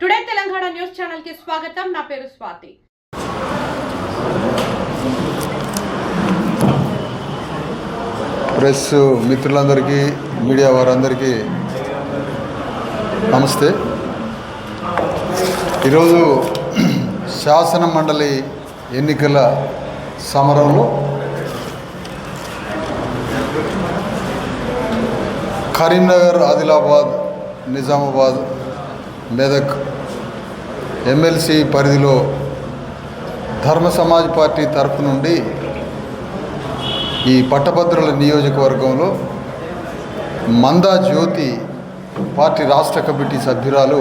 Today Telangana news ఛానల్కి స్వాగతం. నా పేరు స్వాతి. ప్రెస్ మిత్రులందరికీ మీడియా వారందరికీ నమస్తే. ఈరోజు శాసన మండలి ఎన్నికల సమరంలో కరీంనగర్ ఆదిలాబాద్ నిజామాబాద్ మెదక్ ఎమ్మెల్సీ పరిధిలో ధర్మ సమాజ్ పార్టీ తరఫు నుండి ఈ పట్టభద్రుల నియోజకవర్గంలో మందా జ్యోతి పార్టీ రాష్ట్ర కమిటీ సభ్యురాలు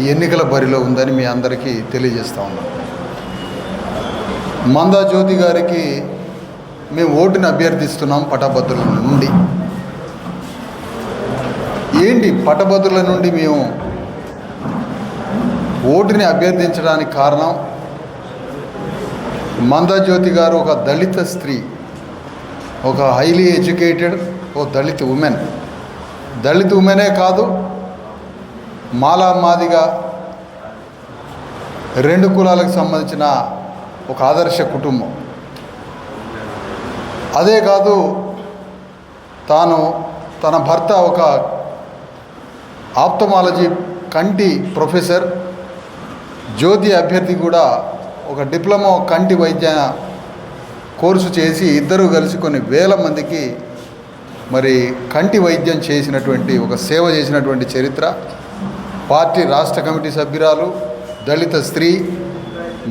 ఈ ఎన్నికల బరిలో ఉందని మీ అందరికీ తెలియజేస్తా ఉన్నాం. మందా జ్యోతి గారికి మేము ఓటుని అభ్యర్థిస్తున్నాం పట్టభద్రుల నుండి. ఏంటి పట్టభద్రుల నుండి మేము ఓటుని అభ్యర్థించడానికి కారణం మందజ్యోతి గారు ఒక దళిత స్త్రీ ఒక హైలీ ఎడ్యుకేటెడ్ ఓ దళిత ఉమెన్ దళిత ఉమెనే కాదు మాలా మాదిగా రెండు కులాలకు సంబంధించిన ఒక ఆదర్శ కుటుంబం. అదే కాదు తాను తన భర్త ఒక ఆప్తమాలజీ కంటి ప్రొఫెసర్ జ్యోతి అభ్యర్థి కూడా ఒక డిప్లొమా కంటి వైద్య కోర్సు చేసి ఇద్దరు కలిసి కొన్ని వేల మందికి మరి కంటి వైద్యం చేసినటువంటి ఒక సేవ చేసినటువంటి చరిత్ర. పార్టీ రాష్ట్ర కమిటీ సభ్యురాలు దళిత స్త్రీ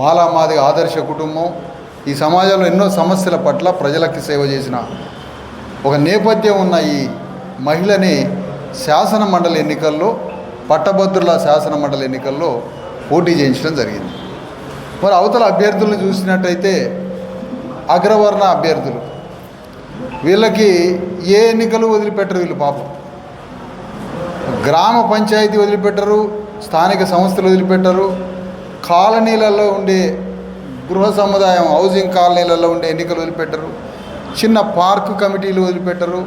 మాలామాది ఆదర్శ కుటుంబం. ఈ సమాజంలో ఎన్నో సమస్యల పట్ల ప్రజలకి సేవ చేసిన ఒక నేపథ్యం ఉన్న ఈ మహిళని శాసన మండలి ఎన్నికల్లో పట్టభద్రుల శాసన మండలి ఎన్నికల్లో పోటీ చేయించడం జరిగింది. మరి అవతల అభ్యర్థులను చూసినట్టయితే అగ్రవర్ణ అభ్యర్థులు. వీళ్ళకి ఏ ఎన్నికలు వదిలిపెట్టరు వీళ్ళు పాపం. గ్రామ పంచాయతీ వదిలిపెట్టరు స్థానిక సంస్థలు వదిలిపెట్టరు కాలనీలలో ఉండే గృహ సముదాయం హౌసింగ్ కాలనీలలో ఉండే ఎన్నికలు వదిలిపెట్టరు చిన్న పార్కు కమిటీలు వదిలిపెట్టరు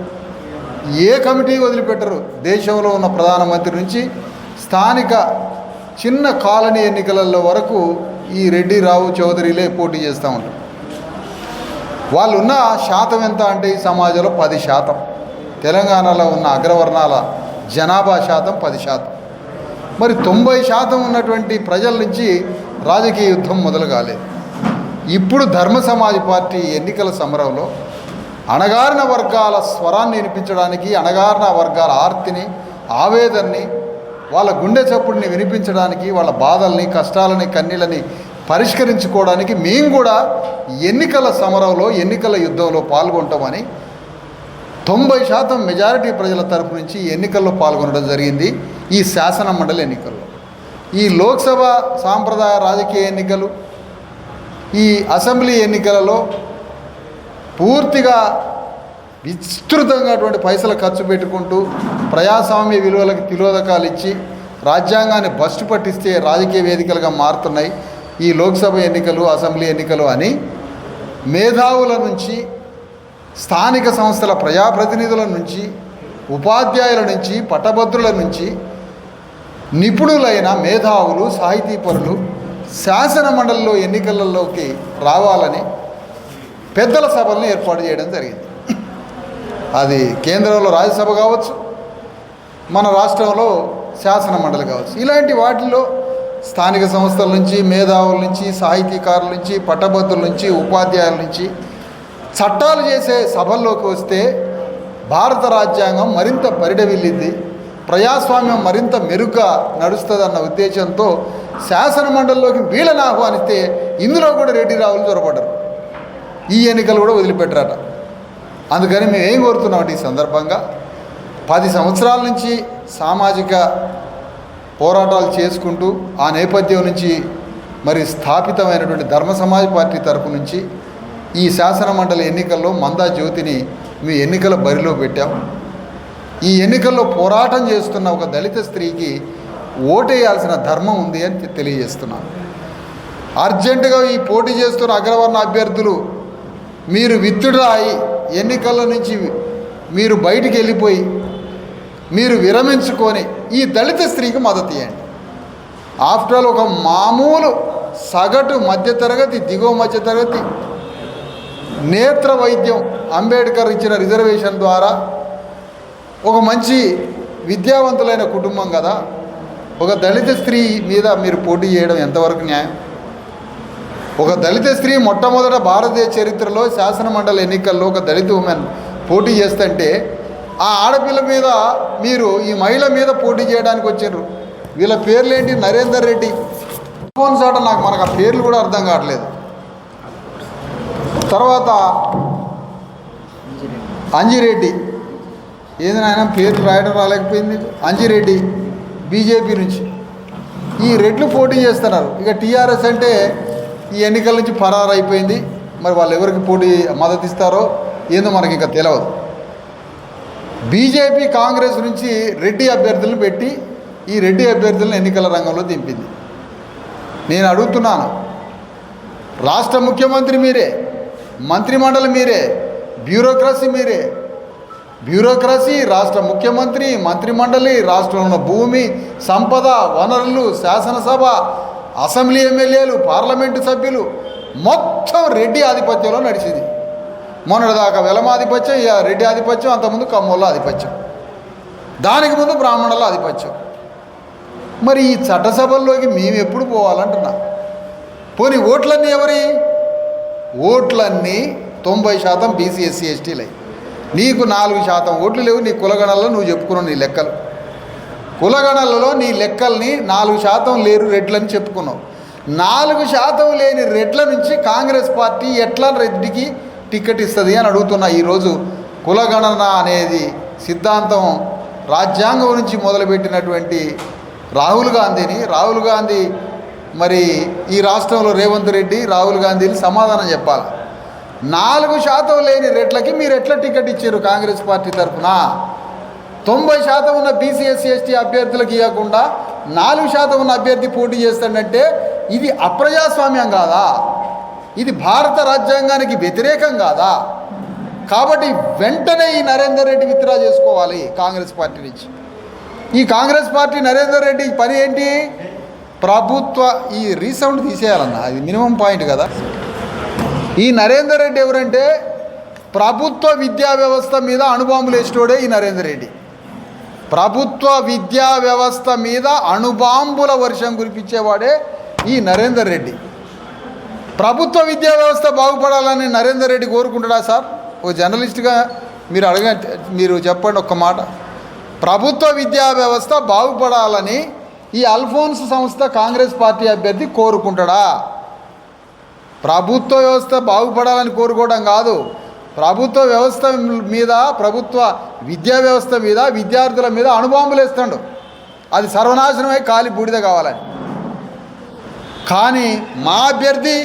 ఏ కమిటీ వదిలిపెట్టరు? దేశంలో ఉన్న ప్రధానమంత్రి నుంచి స్థానిక చిన్న కాలనీ ఎన్నికలలో వరకు ఈ రెడ్డి రావు చౌదరిలే పోటీ చేస్తూ ఉంటారు. వాళ్ళు ఉన్న శాతం ఎంత అంటే ఈ సమాజంలో పది శాతం. తెలంగాణలో ఉన్న అగ్రవర్ణాల జనాభా శాతం పది శాతం. మరి తొంభై శాతం ఉన్నటువంటి ప్రజల నుంచి రాజకీయ యుద్ధం మొదలు కాలేదు ఇప్పుడు ధర్మ సమాజ్ పార్టీ ఎన్నికల సమరంలో అణగారిన వర్గాల స్వరాన్ని వినిపించడానికి అణగారిన వర్గాల ఆర్తిని ఆవేదనని వాళ్ళ గుండె చప్పుడిని వినిపించడానికి వాళ్ళ బాధల్ని కష్టాలని కన్నీళ్ళని పరిష్కరించుకోవడానికి మేము కూడా ఎన్నికల సమరంలో ఎన్నికల యుద్ధంలో పాల్గొంటామని తొంభై శాతం మెజారిటీ ప్రజల తరపు నుంచి ఎన్నికల్లో పాల్గొనడం జరిగింది ఈ శాసన మండలి ఎన్నికల్లో. ఈ లోక్సభ సాంప్రదాయ రాజకీయ ఎన్నికలు ఈ అసెంబ్లీ ఎన్నికలలో పూర్తిగా విస్తృతంగా అటువంటి పైసలు ఖర్చు పెట్టుకుంటూ ప్రజాస్వామ్య విలువలకు తిలోదకాలు ఇచ్చి రాజ్యాంగాన్ని బస్టు పట్టిస్తే రాజకీయ వేదికలుగా మారుతున్నాయి. ఈ లోక్సభ ఎన్నికలు అసెంబ్లీ ఎన్నికలు అని మేధావుల నుంచి స్థానిక సంస్థల ప్రజాప్రతినిధుల నుంచి ఉపాధ్యాయుల నుంచి పట్టభద్రుల నుంచి నిపుణులైన మేధావులు సాహితీపరులు శాసన మండలిలో ఎన్నికలలోకి రావాలని పెద్దల సభలను ఏర్పాటు చేయడం జరిగింది. అది కేంద్రంలో రాజ్యసభ కావచ్చు మన రాష్ట్రంలో శాసన మండలి కావచ్చు. ఇలాంటి వాటిల్లో స్థానిక సంస్థల నుంచి మేధావుల నుంచి సాహితీకారుల నుంచి పట్టభద్రుల నుంచి ఉపాధ్యాయుల నుంచి చట్టాలు చేసే సభల్లోకి వస్తే భారత రాజ్యాంగం మరింత పరిడవిల్లింది ప్రజాస్వామ్యం మరింత మెరుగ్గా నడుస్తుందన్న ఉద్దేశంతో శాసన మండలిలోకి వీళ్ళని ఆహ్వానిస్తే ఇందులో కూడా రెడ్డి రావులు చొరబడ్డారు. ఈ ఎన్నికలు కూడా వదిలిపెట్టారట. అందుకని మేము ఏం కోరుతున్నామంటే ఈ సందర్భంగా పది సంవత్సరాల నుంచి సామాజిక పోరాటాలు చేసుకుంటూ ఆ నేపథ్యం నుంచి మరి స్థాపితమైనటువంటి ధర్మ సమాజ్ పార్టీ తరపు నుంచి ఈ శాసన మండలి ఎన్నికల్లో మందా జ్యోతిని మీ ఎన్నికల బరిలో పెట్టాం. ఈ ఎన్నికల్లో పోరాటం చేస్తున్న ఒక దళిత స్త్రీకి ఓటేయాల్సిన ధర్మం ఉంది అని తెలియజేస్తున్నాను. అర్జెంటుగా ఈ పోటీ చేస్తున్న అగ్రవర్ణ అభ్యర్థులు మీరు విత్తుడాయి ఎన్నికల నుంచి మీరు బయటికి వెళ్ళిపోయి మీరు విరమించుకొని ఈ దళిత స్త్రీకి మద్దతు ఇవ్వండి. ఆఫ్టర్ ఆల్ ఒక మామూలు సగటు మధ్యతరగతి దిగువ మధ్యతరగతి నేత్ర వైద్యం అంబేద్కర్ ఇచ్చిన రిజర్వేషన్ ద్వారా ఒక మంచి విద్యావంతులైన కుటుంబం కదా. ఒక దళిత స్త్రీ మీద మీరు పోటీ చేయడం ఎంతవరకు న్యాయం? ఒక దళిత స్త్రీ మొట్టమొదట భారతీయ చరిత్రలో శాసనమండలి ఎన్నికల్లో ఒక దళిత ఉమెన్ పోటీ చేస్తుంటే ఆ ఆడపిల్ల మీద మీరు ఈ మహిళ మీద పోటీ చేయడానికి వచ్చారు. వీళ్ళ పేర్లేంటి? నరేందర్ రెడ్డి. ఫోన్ చాట నాకు మనకు ఆ పేర్లు కూడా అర్థం కావట్లేదు. తర్వాత అంజిరెడ్డి. ఏది నాయన పేరు రాయడం రాలేకపోయింది? అంజిరెడ్డి బీజేపీ నుంచి. ఈ రెడ్లు పోటీ చేస్తున్నారు. ఇక టీఆర్ఎస్ అంటే ఈ ఎన్నికల నుంచి పరారు అయిపోయింది. మరి వాళ్ళు ఎవరికి పోటీ మద్దతు ఇస్తారో ఏందో మనకి ఇంకా తెలియదు బీజేపీ కాంగ్రెస్ నుంచి రెడ్డి అభ్యర్థులను పెట్టి ఈ రెడ్డి అభ్యర్థులను ఎన్నికల రంగంలో దింపింది. నేను అడుగుతున్నాను. రాష్ట్ర ముఖ్యమంత్రి మీరే మంత్రిమండలి మీరే బ్యూరోక్రసీ మీరే బ్యూరోక్రసీ రాష్ట్ర ముఖ్యమంత్రి మంత్రిమండలి రాష్ట్రంలో ఉన్న భూమి సంపద వనరులు శాసనసభ అసెంబ్లీ ఎమ్మెల్యేలు పార్లమెంటు సభ్యులు మొత్తం రెడ్డి ఆధిపత్యంలో నడిచింది. మొన్నటిదాకా వెలమాధిపత్యం ఇక రెడ్డి ఆధిపత్యం అంతకుముందు కమ్మోళ్ళ ఆధిపత్యం. దానికి ముందు బ్రాహ్మణుల ఆధిపత్యం. మరి ఈ చట్టసభల్లోకి మేము ఎప్పుడు పోవాలంటున్నా? పోనీ ఓట్లన్నీ ఎవరి? ఓట్లన్నీ తొంభై శాతం బీసీ ఎస్సీ ఎస్టీలై. నీకు నాలుగు శాతం ఓట్లు లేవు నీ కులగణల్లో నువ్వు చెప్పుకున్నావు నీ లెక్కలు. కులగణలలో నీ లెక్కల్ని నాలుగు శాతం లేరు రెడ్లని చెప్పుకున్నావు. నాలుగు శాతం లేని రెడ్ల నుంచి కాంగ్రెస్ పార్టీ ఎట్లా రెడ్డికి టికెట్ ఇస్తుంది అని అడుగుతున్నా ఈరోజు. కులగణన అనేది సిద్ధాంతం రాజ్యాంగం నుంచి మొదలుపెట్టినటువంటి రాహుల్ గాంధీని. రాహుల్ గాంధీ మరి ఈ రాష్ట్రంలో రేవంత్ రెడ్డి రాహుల్ గాంధీని సమాధానం చెప్పాలి? నాలుగు శాతం లేని రెట్లకి మీరు ఎట్లా టికెట్ ఇచ్చారు కాంగ్రెస్ పార్టీ తరఫున? తొంభై శాతం ఉన్న బీసీ ఎస్సీ ఎస్టీ అభ్యర్థులకు ఇవ్వకుండా నాలుగు శాతం ఉన్న అభ్యర్థి పోటీ చేస్తాడంటే ఇది అప్రజాస్వామ్యం కాదా? ఇది భారత రాజ్యాంగానికి వ్యతిరేకం కాదా? కాబట్టి వెంటనే ఈ నరేందర్ రెడ్డి విత్డ్రా చేసుకోవాలి కాంగ్రెస్ పార్టీ నుంచి. ఈ కాంగ్రెస్ పార్టీ నరేందర్ రెడ్డి పని ఏంటి? ప్రభుత్వ ఈ రీసౌండ్ తీసేయాలన్న అది మినిమం పాయింట్ కదా. ఈ నరేందర్ రెడ్డి ఎవరంటే ప్రభుత్వ విద్యా వ్యవస్థ మీద అణుబాంబులు వేసినోడే ఈ నరేందర్ రెడ్డి. ప్రభుత్వ విద్యా వ్యవస్థ మీద అణుబాంబుల వర్షం కురిపించేవాడే ఈ నరేందర్ రెడ్డి. ప్రభుత్వ విద్యా వ్యవస్థ బాగుపడాలని నరేందర్ రెడ్డి కోరుకుంటాడా సార్? ఓ జర్నలిస్ట్గా మీరు అడగ మీరు చెప్పండి ఒక్క మాట. ప్రభుత్వ విద్యా వ్యవస్థ బాగుపడాలని ఈ అల్ఫోన్స్ సంస్థ కాంగ్రెస్ పార్టీ అభ్యర్థి కోరుకుంటాడా? ప్రభుత్వ వ్యవస్థ బాగుపడాలని కోరుకోవడం కాదు. ప్రభుత్వ వ్యవస్థ మీద ప్రభుత్వ విద్యా వ్యవస్థ మీద విద్యార్థుల మీద అణుబాంబులు వేస్తాడు. అది సర్వనాశనమై కాలి బూడిద కావాలని. కానీ మా అభ్యర్థి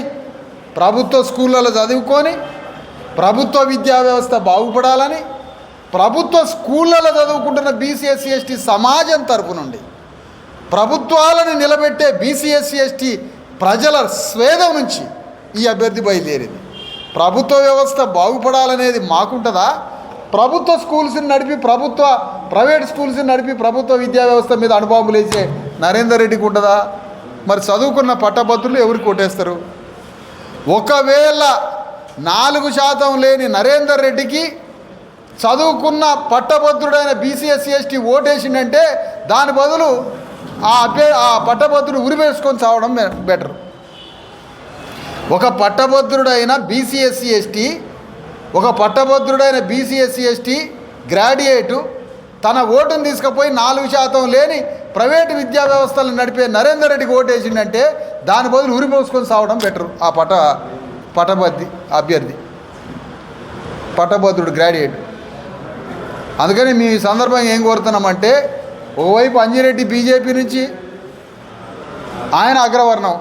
ప్రభుత్వ స్కూళ్ళలో చదువుకొని ప్రభుత్వ విద్యా వ్యవస్థ బాగుపడాలని ప్రభుత్వ స్కూళ్ళలో చదువుకుంటున్న బీసీఎస్సీ ఎస్టీ సమాజం తరపు నుండి ప్రభుత్వాలను నిలబెట్టే బీసీఎస్సీ ఎస్టీ ప్రజల స్వేదం నుంచి ఈ అభ్యర్థి బయలుదేరింది. ప్రభుత్వ వ్యవస్థ బాగుపడాలనేది మాకుంటుందా? ప్రభుత్వ స్కూల్స్ని నడిపి ప్రభుత్వ ప్రైవేట్ స్కూల్స్ని నడిపి ప్రభుత్వ విద్యా వ్యవస్థ మీద అణుబాంబులు వేసే నరేందర్ రెడ్డికి ఉంటుందా? మరి చదువుకున్న పట్టభద్రులు ఎవరికి కొట్టేస్తారు? ఒకవేళ నాలుగు శాతం లేని నరేందర్ రెడ్డికి చదువుకున్న పట్టభద్రుడైన బీసీఎస్సీ ఎస్టీ ఓటేసిందంటే దాని బదులు ఆ అభ్య ఆ పట్టభద్రుడు ఉరివేసుకొని చావడం బెటర్. ఒక పట్టభద్రుడైన బీసీఎస్సీ ఎస్టీ ఒక పట్టభద్రుడైన బీసీఎస్సీ ఎస్టీ గ్రాడ్యుయేటు తన ఓటును తీసుకుపోయి నాలుగు శాతం లేని ప్రైవేటు విద్యా వ్యవస్థలను నడిపే నరేందర్ రెడ్డికి ఓటేసిందంటే దాని బదులు ఉరిపోసుకొని సావడం బెటరు ఆ పట పట్టభద్రి అభ్యర్థి. పట్టభద్రుడు గ్రాడ్యుయేట్ అందుకని మీ సందర్భంగా ఏం కోరుతున్నామంటే ఓవైపు అంజిరెడ్డి బీజేపీ నుంచి ఆయన అగ్రవర్ణం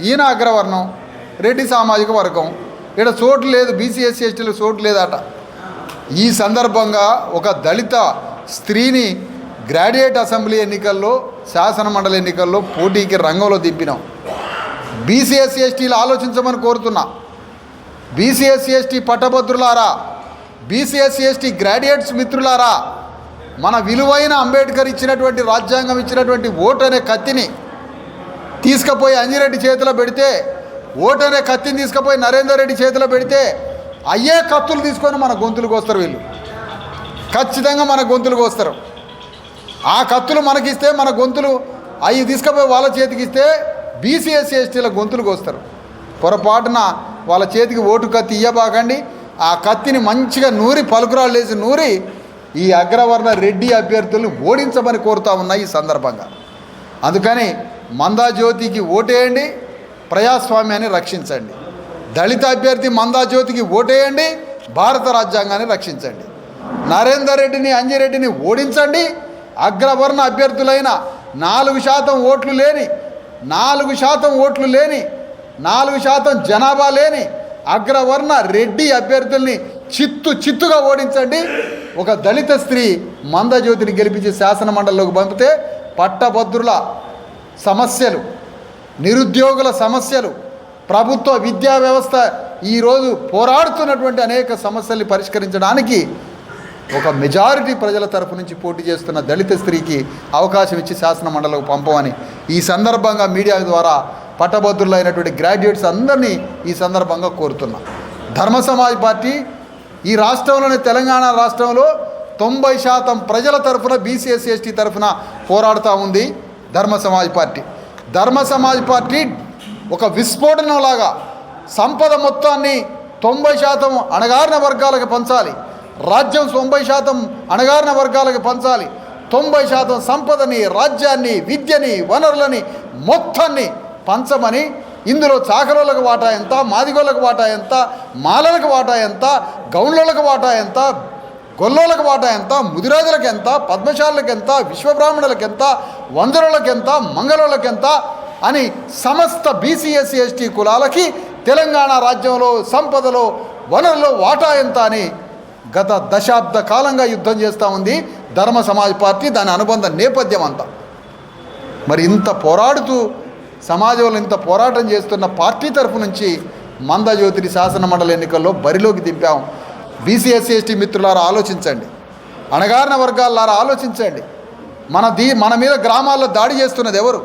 ఈయన అగ్రవర్ణం రెడ్డి సామాజిక వర్గం. ఇక్కడ చోటు లేదు బీసీఎస్సీ ఎస్టీలో చోటు లేదట. ఈ సందర్భంగా ఒక దళిత స్త్రీని గ్రాడ్యుయేట్ అసెంబ్లీ ఎన్నికల్లో శాసన మండలి ఎన్నికల్లో పోటీకి రంగంలో దింపినాం. బీసీఎస్సీ ఎస్టీలు ఆలోచించమని కోరుతున్నా. B C S C S T పట్టభద్రులారా B C S C S T graduates మిత్రులారా మన విలువైన అంబేద్కర్ ఇచ్చినటువంటి రాజ్యాంగం ఇచ్చినటువంటి ఓటు అనే కత్తిని తీసుకుపోయి అంజిరెడ్డి చేతిలో పెడితే ఓటనే కత్తిని తీసుకుపోయి నరేందర్ రెడ్డి చేతిలో పెడితే అయ్యే కత్తులు తీసుకొని మన గొంతులకు వస్తారు వీళ్ళు. ఖచ్చితంగా మన గొంతులకు వస్తారు ఆ కత్తులు మనకిస్తే మన గొంతులు అవి తీసుకుపోయి వాళ్ళ చేతికి ఇస్తే బీసీఎస్సీ ఎస్టీల గొంతులకు వస్తారు పొరపాటున వాళ్ళ చేతికి ఓటు కత్తి ఇయ్యబాకండి. ఆ కత్తిని మంచిగా నూరి పలుకురాళ్ళు వేసి నూరి ఈ అగ్రవర్ణ రెడ్డి అభ్యర్థులు ఓడించమని కోరుతా ఉన్నాయి ఈ సందర్భంగా. అందుకని మందాజ్యోతికి ఓటేయండి. ప్రజాస్వామ్యాన్ని రక్షించండి. దళిత అభ్యర్థి మందాజ్యోతికి ఓటేయండి భారత రాజ్యాంగాన్ని రక్షించండి. నరేందర్ రెడ్డిని అంజిరెడ్డిని ఓడించండి అగ్రవర్ణ అభ్యర్థులైన నాలుగు శాతం ఓట్లు లేని నాలుగు శాతం ఓట్లు లేని నాలుగు శాతం జనాభా లేని అగ్రవర్ణ రెడ్డి అభ్యర్థుల్ని చిత్తు చిత్తుగా ఓడించండి. ఒక దళిత స్త్రీ మందజ్యోతిని గెలిపించి శాసనమండలిలోకి పంపితే పట్టభద్రుల సమస్యలు నిరుద్యోగుల సమస్యలు ప్రభుత్వ విద్యా వ్యవస్థ ఈరోజు పోరాడుతున్నటువంటి అనేక సమస్యల్ని పరిష్కరించడానికి ఒక మెజారిటీ ప్రజల తరపు నుంచి పోటీ చేస్తున్న దళిత స్త్రీకి అవకాశం ఇచ్చి శాసన మండలకు పంపమని ఈ సందర్భంగా మీడియా ద్వారా పట్టభద్రులైనటువంటి గ్రాడ్యుయేట్స్ అందరినీ ఈ సందర్భంగా కోరుతున్నా. ధర్మ సమాజ్ పార్టీ ఈ రాష్ట్రంలోని తెలంగాణ రాష్ట్రంలో తొంభై శాతం ప్రజల తరఫున బీసీఎస్సీ ఎస్టీ తరఫున పోరాడుతూ ఉంది ధర్మ సమాజ్ పార్టీ. ధర్మ సమాజ్ పార్టీ ఒక విస్ఫోటనంలాగా సంపద మొత్తాన్ని తొంభై శాతం అణగారిన వర్గాలకు పంచాలి. రాజ్యం తొంభై శాతం అణగారిన వర్గాలకు పంచాలి. తొంభై శాతం సంపదని రాజ్యాన్ని విద్యని వనరులని మొత్తాన్ని పంచమని ఇందులో చాకరోళ్ళకు వాటా ఎంత మాదిగోళ్ళకు వాటా ఎంత మాలలకు వాటా ఎంత గౌండ్లకు వాటా ఎంత గొల్లోలకు వాటా ఎంత ముదిరాజులకు ఎంత పద్మశాలకు ఎంత విశ్వబ్రాహ్మణులకు ఎంత వందరులకెంత మంగళలకెంత అని సమస్త బీసీఎస్సీ ఎస్టీ కులాలకి తెలంగాణ రాజ్యంలో సంపదలో వనరులో వాటా ఎంత అని గత దశాబ్ద కాలంగా యుద్ధం చేస్తూ ఉంది. ధర్మ సమాజ్ పార్టీ దాని అనుబంధ నేపథ్యం అంతా. మరి ఇంత పోరాడుతూ సమాజంలో ఇంత పోరాటం చేస్తున్న పార్టీ తరఫు నుంచి మందజ్యోతిని శాసన మండలి ఎన్నికల్లో బరిలోకి దింపాం. బీసీఎస్సీ ఎస్టీ మిత్రులారా ఆలోచించండి. అణగారిన వర్గాలారా ఆలోచించండి. మన దీ మన మీద గ్రామాల్లో దాడి చేస్తున్నది ఎవరు?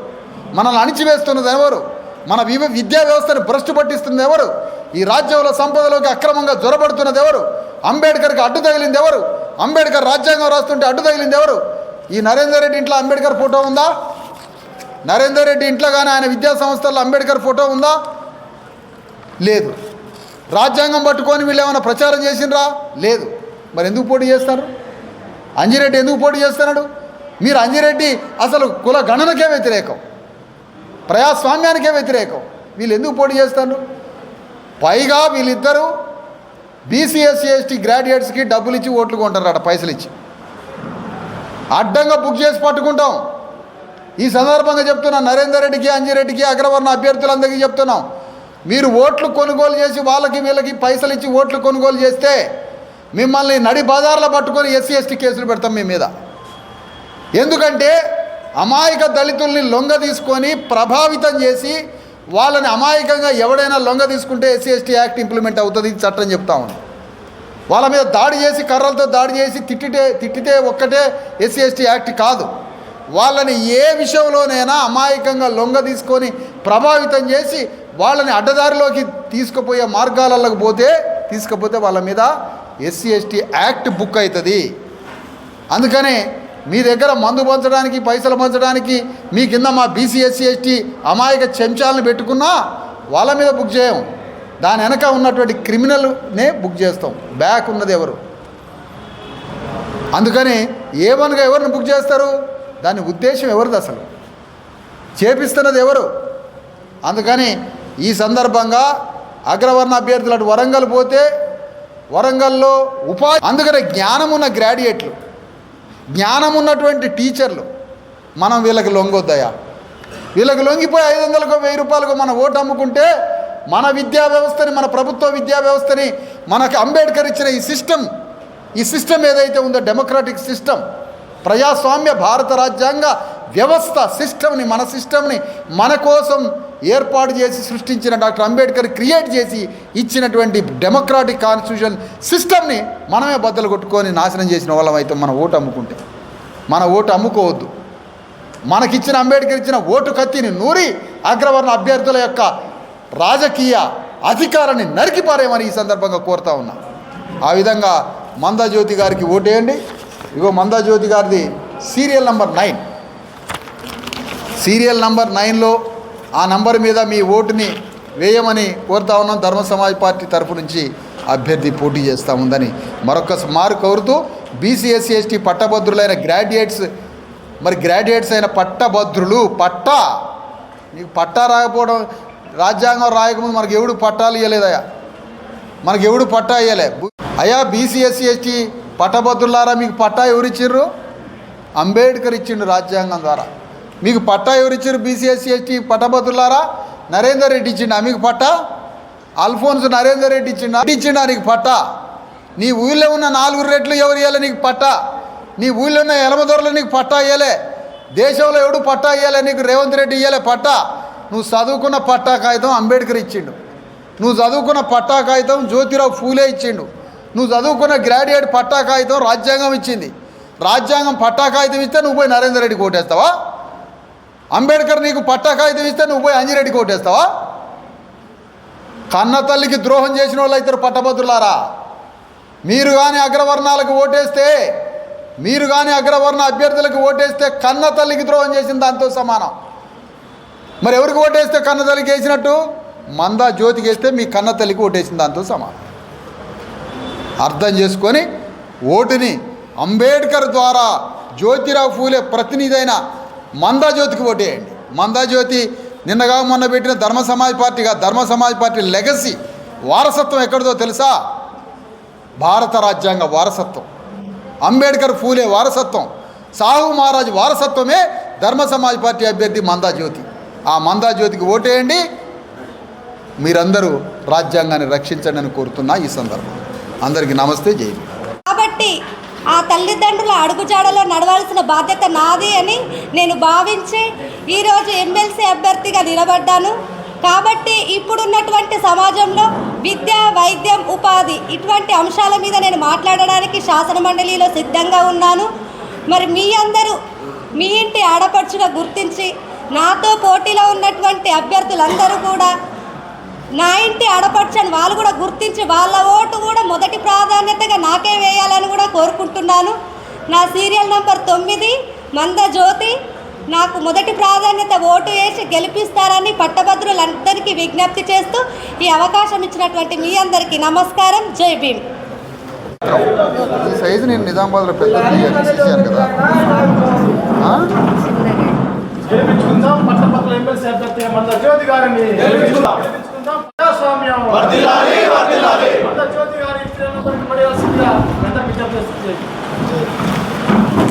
మనల్ని అణిచివేస్తున్నది ఎవరు? మన వివ విద్యా వ్యవస్థను భ్రష్టు పట్టిస్తుంది ఎవరు? ఈ రాజ్యంలో సంపదలోకి అక్రమంగా జొరబడుతున్నది ఎవరు? అంబేద్కర్కి అడ్డు తగిలింది ఎవరు? అంబేద్కర్ రాజ్యాంగం రాస్తుంటే అడ్డు తగిలింది ఎవరు? ఈ నరేందర్ రెడ్డి ఇంట్లో అంబేద్కర్ ఫోటో ఉందా? నరేందర్ రెడ్డి ఇంట్లో కానీ ఆయన విద్యా సంస్థల్లో అంబేద్కర్ ఫోటో ఉందా? లేదు. రాజ్యాంగం పట్టుకొని వీళ్ళు ఏమైనా ప్రచారం చేసినరా లేదు. మరి ఎందుకు పోటీ చేస్తారు? అంజిరెడ్డి ఎందుకు పోటీ చేస్తున్నాడు? మీరు అంజిరెడ్డి అసలు కుల గణనకే వ్యతిరేకం ప్రజాస్వామ్యానికే వ్యతిరేకం. వీళ్ళు ఎందుకు పోటీ చేస్తారు? పైగా వీళ్ళిద్దరూ బీసీఎస్సీ ఎస్టీ గ్రాడ్యుయేట్స్కి డబ్బులు ఇచ్చి ఓట్లు కొంటారు అక్కడ పైసలు ఇచ్చి. అడ్డంగా బుక్ చేసి పట్టుకుంటాం. ఈ సందర్భంగా చెప్తున్నా నరేందర్ రెడ్డికి అంజిరెడ్డికి అగ్రవర్ణ అభ్యర్థులందరికీ చెప్తున్నాం. మీరు ఓట్లు కొనుగోలు చేసి వాళ్ళకి వీళ్ళకి పైసలు ఇచ్చి ఓట్లు కొనుగోలు చేస్తే మిమ్మల్ని నడి బజార్లో పట్టుకొని ఎస్సీ ఎస్టీ కేసులు పెడతాం మీ మీద. ఎందుకంటే అమాయక దళితుల్ని లొంగ తీసుకొని ప్రభావితం చేసి వాళ్ళని అమాయకంగా ఎవడైనా లొంగ తీసుకుంటే ఎస్సీ ఎస్టీ యాక్ట్ ఇంప్లిమెంట్ అవుతుంది చట్టం చెప్తా ఉంది. వాళ్ళ మీద దాడి చేసి కర్రలతో దాడి చేసి తిట్టితే తిట్టితే ఒక్కటే ఎస్సీ ఎస్టీ యాక్ట్ కాదు. వాళ్ళని ఏ విషయంలోనైనా అమాయకంగా లొంగ తీసుకొని ప్రభావితం చేసి వాళ్ళని అడ్డదారిలోకి తీసుకుపోయే మార్గాలకు పోతే తీసుకుపోతే వాళ్ళ మీద ఎస్సీ ఎస్టీ యాక్ట్ బుక్ అవుతుంది. అందుకనే మీ దగ్గర మందు పంచడానికి పైసలు పంచడానికి మీ కింద మా బీసీ ఎస్సీ ఎస్టీ అమాయక చెంచాలను పెట్టుకున్నా వాళ్ళ మీద బుక్ చేయం. దాని వెనక ఉన్నటువంటి క్రిమినల్నే బుక్ చేస్తాం. బ్యాక్ ఉన్నది ఎవరు? అందుకని ఏమనగా ఎవరిని బుక్ చేస్తారు? దాని ఉద్దేశం ఎవరిది అసలు? చేపిస్తున్నది ఎవరు? అందుకని ఈ సందర్భంగా అగ్రవర్ణ అభ్యర్థులు అటు వరంగల్ పోతే వరంగల్లో ఉపాధి అందుకనే జ్ఞానం ఉన్న గ్రాడ్యుయేట్లు. జ్ఞానం ఉన్నటువంటి టీచర్లు. మనం వీళ్ళకి లొంగొద్దయా వీళ్ళకి లొంగిపోయి ఐదు వందలకు వెయ్యి రూపాయలకో మన ఓటు అమ్ముకుంటే మన విద్యా వ్యవస్థని మన ప్రభుత్వ విద్యా వ్యవస్థని మనకు అంబేద్కర్ ఇచ్చిన ఈ సిస్టమ్ ఈ సిస్టమ్ ఏదైతే ఉందో డెమోక్రాటిక్ సిస్టమ్ ప్రజాస్వామ్య భారత రాజ్యాంగ వ్యవస్థ సిస్టమ్ని మన సిస్టమ్ని మన కోసం ఏర్పాటు చేసి సృష్టించిన డాక్టర్ అంబేద్కర్ క్రియేట్ చేసి ఇచ్చినటువంటి డెమోక్రాటిక్ కాన్స్టిట్యూషన్ సిస్టమ్ని మనమే బద్దలు కొట్టుకొని నాశనం చేసిన వాళ్ళం అయితే మన ఓటు అమ్ముకుంటే. మన ఓటు అమ్ముకోవద్దు. మనకిచ్చిన అంబేద్కర్ ఇచ్చిన ఓటు కత్తిని నూరి అగ్రవర్ణ అభ్యర్థుల యొక్క రాజకీయ అధికారాన్ని నరికిపారేమని ఈ సందర్భంగా కోరుతా ఉన్నా. ఆ విధంగా మందాజ్యోతి గారికి ఓటేయండి. ఇగో మందాజ్యోతి గారిది serial number nine. Serial number నైన్లో ఆ నంబర్ మీద మీ ఓటుని వేయమని కోరుతా ఉన్నాం. ధర్మ సమాజ్ పార్టీ తరఫు నుంచి అభ్యర్థి పోటీ చేస్తూ ఉందని మరొక మారు కోరుతూ B C S C S T పట్టభద్రులైన graduates మరి గ్రాడ్యుయేట్స్ అయిన పట్టభద్రులు పట్టా! నీకు పట్టా రాకపోవడం రాజ్యాంగం రాయకముందు మనకి ఎవడు పట్టాలు ఇవ్వలేదయా మనకి ఎవడు పట్టా ఇవ్వలే అయ్యా బీసీఎస్సీ ఎస్టీ పట్టభద్రులారా మీకు పట్టా ఎవరిచ్చిర్రు? అంబేద్కర్ ఇచ్చిండు రాజ్యాంగం ద్వారా. మీకు పట్టా ఎవరిచ్చారు B C S C S T పట్టభద్రులారా? Narender Reddy ఇచ్చిండా? మీకు పట్టా? అల్ఫోన్స్ నరేందర్ రెడ్డి ఇచ్చిండా? ఇచ్చిండా నీకు పట్టా? నీ ఊళ్ళో ఉన్న నాలుగు రెట్లు ఎవరు ఇవ్వలే నీకు పట్టా? నీ ఊళ్ళో ఉన్న ఎలమదొరలు నీకు పట్టా ఇవ్వలే దేశంలో ఎవడు పట్టా ఇవ్వలే నీకు రేవంత్ రెడ్డి ఇవ్వలే పట్టా? నువ్వు చదువుకున్న పట్టా కాగితం అంబేద్కర్ ఇచ్చిండు. నువ్వు చదువుకున్న పట్టా కాగితం జ్యోతిరావు ఫూలే ఇచ్చిండు. నువ్వు చదువుకున్న గ్రాడ్యుయేట్ పట్టా కాగితం రాజ్యాంగం ఇచ్చింది. రాజ్యాంగం పట్టా కాగితం ఇస్తే నువ్వు పోయి నరేందర్ రెడ్డి కోటేస్తావా అంబేద్కర్ నీకు పట్టా కాగితం ఇస్తే నువ్వు పోయి అంజిరెడ్డి కోటేస్తావా కన్న తల్లికి ద్రోహం చేసిన వాళ్ళు ఇద్దరు పట్టభద్రులారా. మీరు కానీ అగ్రవర్ణాలకు ఓటేస్తే మీరు కానీ అగ్రవర్ణ అభ్యర్థులకు ఓటేస్తే కన్న తల్లికి ద్రోహం చేసిన దాంతో సమానం. మరి ఎవరికి ఓటేస్తే కన్న తల్లికి వేసినట్టు? మందా జ్యోతికి వేస్తే మీ కన్న తల్లికి ఓటేసిన దాంతో సమానం. అర్థం చేసుకొని ఓటుని అంబేద్కర్ ద్వారా జ్యోతిరావు ఫూలే ప్రతినిధి అయిన మందాజ్యోతికి ఓటేయండి. మందాజ్యోతి నిన్నగా మొన్న పెట్టిన ధర్మ సమాజ్ పార్టీగా ధర్మ సమాజ్ పార్టీ లెగసీ వారసత్వం ఎక్కడిదో తెలుసా? భారత రాజ్యాంగ వారసత్వం. అంబేద్కర్ ఫూలే వారసత్వం. సాహు మహారాజ్ వారసత్వమే ధర్మ సమాజ్ పార్టీ అభ్యర్థి మందాజ్యోతి. ఆ మందాజ్యోతికి ఓటేయండి. మీరందరూ రాజ్యాంగాన్ని రక్షించండి అని కోరుతున్నా ఈ సందర్భం అందరికీ నమస్తే జై ఆ తల్లిదండ్రుల అడుగుజాడలో నడవాల్సిన బాధ్యత నాది అని నేను భావించి ఈరోజు ఎమ్మెల్సీ అభ్యర్థిగా నిలబడ్డాను. కాబట్టి ఇప్పుడున్నటువంటి సమాజంలో విద్య వైద్యం ఉపాధి ఇటువంటి అంశాల మీద నేను మాట్లాడడానికి శాసనమండలిలో సిద్ధంగా ఉన్నాను. మరి మీ అందరూ మీ ఇంటి ఆడపడుచుగా గుర్తించి నాతో పోటీలో ఉన్నటువంటి అభ్యర్థులందరూ కూడా నా ఇంటి ఆడపడుచని వాళ్ళు కూడా గుర్తించి వాళ్ళ ఓటు కూడా మొదటి ప్రాధాన్యతగా నాకే వేయాలని కూడా కోరుకుంటున్నాను. నా సీరియల్ నంబర్ తొమ్మిది మంద జ్యోతి నాకు మొదటి ప్రాధాన్యత ఓటు వేసి గెలిపిస్తారని పట్టభద్రులందరికీ విజ్ఞప్తి చేస్తూ ఈ అవకాశం ఇచ్చినటువంటి మీ అందరికీ నమస్కారం. జై భీమ్. ఈ సైజు నేను నిజామాబాద్లో పెద్ద తీసాను కదా? గెలిపించుకుందాం. పట్టపక్కల ఎమ్మెల్సీ అభ్యర్థిగా మంద జ్యోతి గారిని. గెలిపించుకుందాం. ప్రజాస్వామ్యం వర్ధిల్లాలి వర్ధిల్లాలి. మంద జ్యోతి గారి ఇచ్చిన పడవలసిందిగా అందరికీ విజ్ఞప్తి.